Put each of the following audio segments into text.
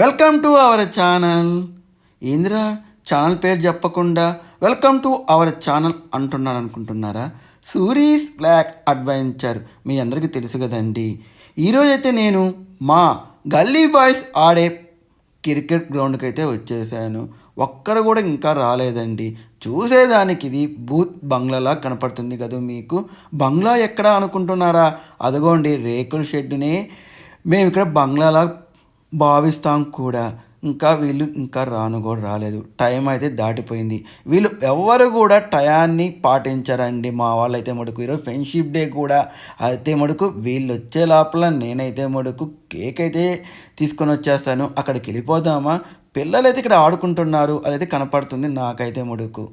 Welcome to our channel. ఏందిరా? Channel పేరు చెప్పకుండా వెల్కమ్ టు అవర్ ఛానల్ అంటున్నాను అనుకుంటున్నారా సూరీస్ బ్లాక్ అడ్వెంచర్ మీ అందరికీ తెలుసు కదండి. ఈరోజైతే నేను మా గల్లీ బాయ్స్ ఆడే క్రికెట్ గ్రౌండ్కి అయితే వచ్చేసాను. ఒక్కరు కూడా ఇంకా రాలేదండి. చూసేదానికి ఇది బూత్ బంగ్లాలా కనపడుతుంది కదా మీకు? బంగ్లా ఎక్కడ అనుకుంటున్నారా? అదిగోండి రేకుల షెడ్డునే. మేము ఇక్కడ బంగ్లాలా భావిస్తాం కూడా. ఇంకా వీళ్ళు ఇంకా రాను కూడా రాలేదు. టైం అయితే దాటిపోయింది. వీళ్ళు ఎవరు కూడా టయాన్ని పాటించరండి. మా వాళ్ళైతే మడుకు ఈరోజు ఫ్రెండ్షిప్ డే కూడా. అయితే మడుకు వీళ్ళు వచ్చే లోపల నేనైతే మడుకు కేక్ అయితే తీసుకొని వచ్చేస్తాను. అక్కడికి వెళ్ళిపోదామా? పిల్లలు అయితే ఇక్కడ ఆడుకుంటున్నారు. అదైతే కనపడుతుంది నాకైతే మడుకు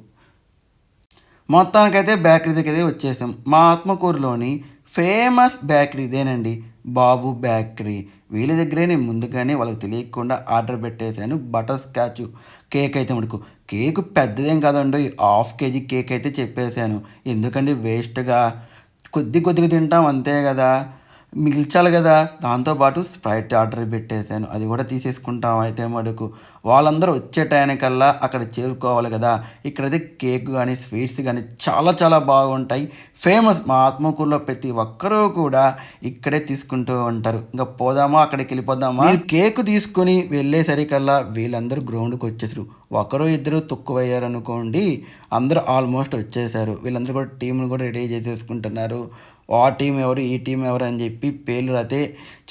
మొత్తానికైతే బేకరీ దగ్గర వచ్చేసాం. మా ఆత్మకూరులోని ఫేమస్ బేకరీ ఇదేనండి బాబు బేకరీ. వీళ్ళ దగ్గరే నేను ముందుగానే వాళ్ళకి తెలియకుండా ఆర్డర్ పెట్టేశాను. బటర్ స్కాచ్ కేక్ అయితే మటుకు కేక్ పెద్దదేం కాదండి. హాఫ్ కేజీ కేక్ అయితే చెప్పేశాను. ఎందుకండి వేస్ట్గా? కొద్ది కొద్దిగా తింటాం అంతే కదా. మిగిల్చాలి కదా. దాంతోపాటు స్ప్రైట్ ఆర్డర్ పెట్టేశాను. అది కూడా తీసేసుకుంటాం అయితే మడుకు. వాళ్ళందరూ వచ్చే టైంకల్లా అక్కడ చేరుకోవాలి కదా. ఇక్కడైతే కేక్ కానీ స్వీట్స్ కానీ చాలా చాలా బాగుంటాయి. ఫేమస్ మా ఆత్మకూరులో ప్రతి ఒక్కరూ కూడా ఇక్కడే తీసుకుంటూ ఉంటారు. ఇంకా పోదామా? అక్కడికి వెళ్ళిపోదామా? కేక్ తీసుకుని వెళ్ళేసరికల్లా వీళ్ళందరూ గ్రౌండ్కి వచ్చేసారు. ఒకరు ఇద్దరు తొక్కువయ్యారు అనుకోండి అందరూ ఆల్మోస్ట్ వచ్చేసారు. వీళ్ళందరూ కూడా టీంను కూడా రెడీ చేసేసుకుంటున్నారు. ఆ టీం ఎవరు ఈ టీం ఎవరు అని చెప్పి పేర్లు అయితే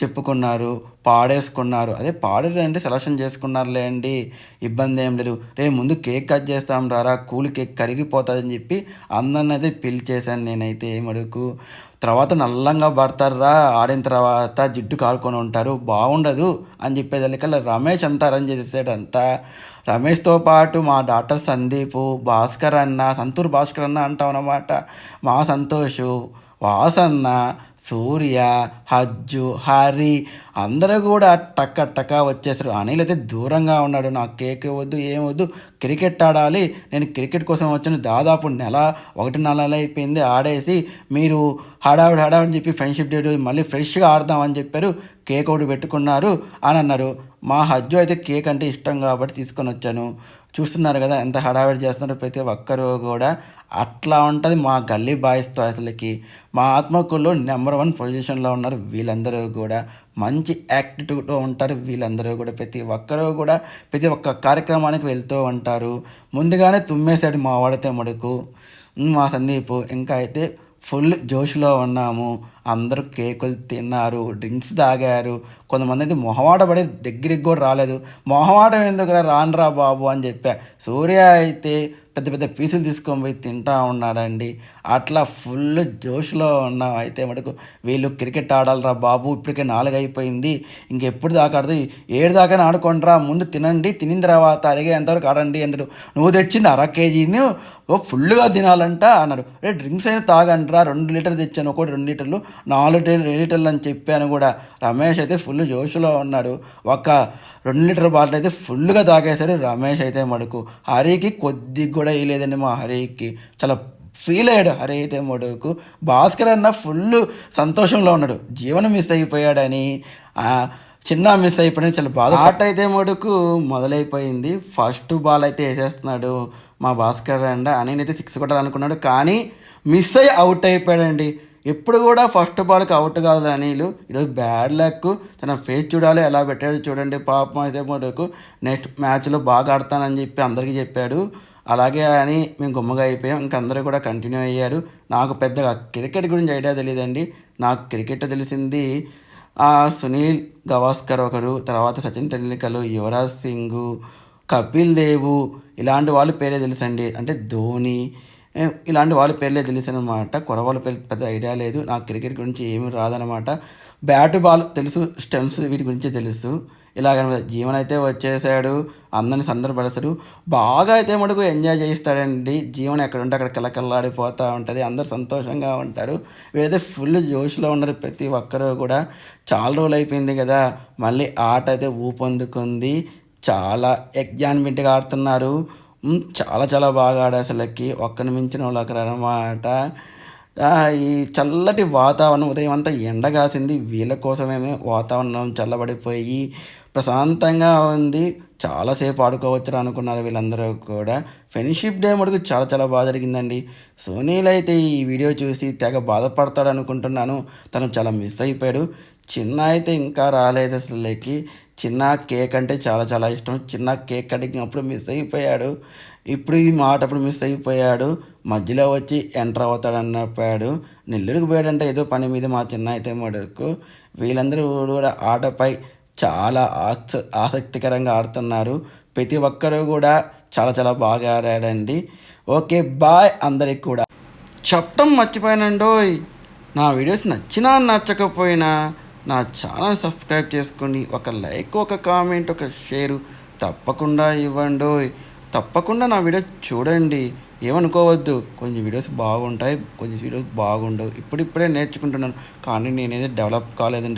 చెప్పుకున్నారు పాడేసుకున్నారు. అదే పాడారు అంటే సెలక్షన్ చేసుకున్నారులే అండి. ఇబ్బంది ఏం లేదు. రే ముందు కేక్ కట్ చేస్తాం రారా కూల్ కేక్ కరిగిపోతుందని చెప్పి అందరిని అయితే పిలిచేశాను నేనైతే ఏమడుకు తర్వాత నల్లంగా పడతారా ఆడిన తర్వాత జిడ్డు కారుకొని ఉంటారు బాగుండదు అని చెప్పేదానికల్లా రమేష్ అంతా అరేంజ్ చేసేసాడు అంతా. రమేష్తో పాటు మా డాక్టర్ సందీప్ భాస్కర్ అన్న సంతూర్ భాస్కర్ అన్న అంటాం అన్నమాట. మా సంతోషు వాసన్న సూర్య హజ్జు హరి అందరూ కూడా టక్క టక్క వచ్చేసారు అనిల్ అయితే దూరంగా ఉన్నాడు. నాకు కేక్ వద్దు ఏం వద్దు క్రికెట్ ఆడాలి. నేను క్రికెట్ కోసం వచ్చాను. దాదాపు నెల ఒకటి నెలలు అయిపోయింది. ఆడేసి మీరు హడావిడి హడావిడి చెప్పి ఫ్రెండ్షిప్ డే మళ్ళీ ఫ్రెష్గా ఆడదామని చెప్పారు. కేక్ ఒకటి పెట్టుకున్నారు అని అన్నారు. మా హజ్జు అయితే కేక్ అంటే ఇష్టం కాబట్టి తీసుకొని వచ్చాను. చూస్తున్నారు కదా ఎంత హడావిడి చేస్తున్నారు ప్రతి ఒక్కరు కూడా అట్లా ఉంటుంది మా గల్లీ బాయ్స్తో అసలుకి. మా ఆత్మకులు నెంబర్ వన్ పొజిషన్లో ఉన్నారు వీళ్ళందరూ కూడా. మంచి యాక్టివ్తో ఉంటారు వీళ్ళందరూ కూడా. ప్రతి ఒక్కరూ కూడా ప్రతి ఒక్క కార్యక్రమానికి వెళ్తూ ఉంటారు. ముందుగానే తుమ్మేశాడు మా వాడితే మడుకు మా సందీప్. ఇంకా అయితే ఫుల్ జోష్లో ఉన్నాము. అందరూ కేకులు తిన్నారు డ్రింక్స్ తాగారు. కొంతమంది అయితే మొహమాట పడి దగ్గరికి కూడా రాలేదు. మొహమాటం ఎందుకురా రానురా బాబు అని చెప్పా. సూర్య అయితే పెద్ద పెద్ద పీసులు తీసుకొని పోయి తింటా ఉన్నాడండి. అట్లా ఫుల్ జోష్లో ఉన్నాం. అయితే మటుకు వీళ్ళు క్రికెట్ ఆడాలరా బాబు. ఇప్పటికే నాలుగు అయిపోయింది. ఇంకెప్పుడు దాకా ఆడదు. ఏడు దాకా ఆడుకోండిరా. ముందు తినండి తినిన తర్వాత అడిగే ఎంతవరకు ఆడండి అన్నాడు నువ్వు తెచ్చింది అర కేజీని ఓ ఫుల్గా తినాలంట అన్నాడు. రే డ్రింక్స్ అయినా తాగండిరా. రెండు లీటర్లు తెచ్చాను ఒకటి రెండు లీటర్లు. నాలుగు లీటర్లు అని చెప్పాను కూడా. రమేష్ అయితే ఫుల్ జోష్లో ఉన్నాడు. ఒక రెండు లీటర్ బాటిల్ అయితే ఫుల్గా తాగేసరి రమేష్ అయితే మడుకు. హరికి కొద్దిగా కూడా వేయలేదండి మా హరికి. చాలా ఫీల్ అయ్యాడు. హరి అయితే మడుకు. భాస్కర్ అన్న ఫుల్ సంతోషంలో ఉన్నాడు. జీవనం మిస్ అయిపోయాడని చిన్న మిస్ అయిపోయిన చాలా బాధ ఆట అయితే మడుకు మొదలైపోయింది. ఫస్ట్ బాల్ అయితే వేసేస్తున్నాడు మా భాస్కర్ అండ్ అని అయితే సిక్స్ కొట్టాలనుకున్నాడు. కానీ మిస్ అయ్యి అవుట్ అయిపోయాడండి. ఎప్పుడు కూడా ఫస్ట్ బాల్కి అవుట్ కాదు అనిలు ఈరోజు బ్యాడ్ లక్ తన ఫేస్ చూడాలి ఎలా పెట్టాడు చూడండి పాపం అయితే మటుకు నెక్స్ట్ మ్యాచ్లో బాగా ఆడతానని చెప్పి అందరికీ చెప్పాడు. అలాగే అని మేము గుమ్మగా అయిపోయాం. ఇంక అందరూ కూడా కంటిన్యూ అయ్యారు. నాకు పెద్దగా క్రికెట్ గురించి ఐడియా తెలియదండి నాకు క్రికెట్ తెలిసింది సునీల్ గవాస్కర్ ఒకరు తర్వాత సచిన్ టెండూల్కర్ యువరాజ్ సింగ్ కపిల్ దేవు. ఇలాంటి వాళ్ళు పేరే తెలుసండి. అంటే ధోని ఇలాంటి వాళ్ళ పేర్లే తెలుసు అనమాట కొరవాళ్ళ పేరు పెద్ద ఐడియా లేదు. నాకు క్రికెట్ గురించి ఏమీ రాదనమాట బ్యాట్ బాల్ తెలుసు స్టెమ్స్ వీటి గురించి తెలుసు. ఇలాగనమాట. జీవన్ అయితే వచ్చేసాడు. అందరిని సందర్భపడతాడు బాగా అయితే మటుకు ఎంజాయ్ చేయిస్తాడండి. జీవన్ ఎక్కడ ఉంటే అక్కడ కిలకల్లాడిపోతూ ఉంటుంది. అందరు సంతోషంగా ఉంటారు. వీరైతే ఫుల్ జోష్లో ఉన్నారు ప్రతి ఒక్కరూ కూడా. చాలా రోజులు అయిపోయింది కదా. మళ్ళీ ఆట అయితే ఊపందుకుంది. చాలా ఎగ్జాన్మెంట్గా ఆడుతున్నారు. చాలా చాలా బాగా ఆడే అసలుకి. ఒక్కని మించిన వాళ్ళు అక్కడ అనమాట ఈ చల్లటి వాతావరణం ఉదయం అంతా ఎండ కాసింది. వీళ్ళ కోసమేమే వాతావరణం చల్లబడిపోయి ప్రశాంతంగా ఉంది. చాలాసేపు ఆడుకోవచ్చు అనుకున్నారు వీళ్ళందరూ కూడా. ఫ్రెండ్షిప్ డే మటుకు చాలా చాలా బాగా జరిగిందండి. సోనీలు అయితే ఈ వీడియో చూసి తెగ బాధపడతాడు అనుకుంటున్నాను తను చాలా మిస్ అయిపోయాడు. చిన్న అయితే ఇంకా రాలేదు అసలుకి. చిన్న కేక్ అంటే చాలా చాలా ఇష్టం. చిన్న కేక్ కటింగ్ అప్పుడు మిస్ అయిపోయాడు. ఇప్పుడు ఈ మాట అప్పుడు మిస్ అయిపోయాడు. మధ్యలో వచ్చి ఎంటర్ అవుతాడు అన్నప్పాడు నెల్లూరుకు పోయాడంటే ఏదో పని మీద మా చిన్న అయితే మడుకు. వీళ్ళందరూ కూడా ఆటపై చాలా ఆస ఆసక్తికరంగా ఆడుతున్నారు. ప్రతి ఒక్కరూ కూడా చాలా చాలా బాగా ఆడాడండి. ఓకే బాయ్ అందరికి కూడా. చెప్పడం మర్చిపోయానండోయ్. నా వీడియోస్ నచ్చినా నచ్చకపోయినా నా ఛానల్ సబ్స్క్రైబ్ చేసుకొని ఒక లైక్ ఒక కామెంట్ ఒక షేరు తప్పకుండా ఇవ్వండి తప్పకుండా నా వీడియో చూడండి. ఏమనుకోవద్దు. కొంచెం వీడియోస్ బాగుంటాయి. కొంచెం వీడియోస్ బాగుండవు. ఇప్పుడిప్పుడే నేర్చుకుంటున్నాను. కానీ నేనేది డెవలప్ కాలేదండి.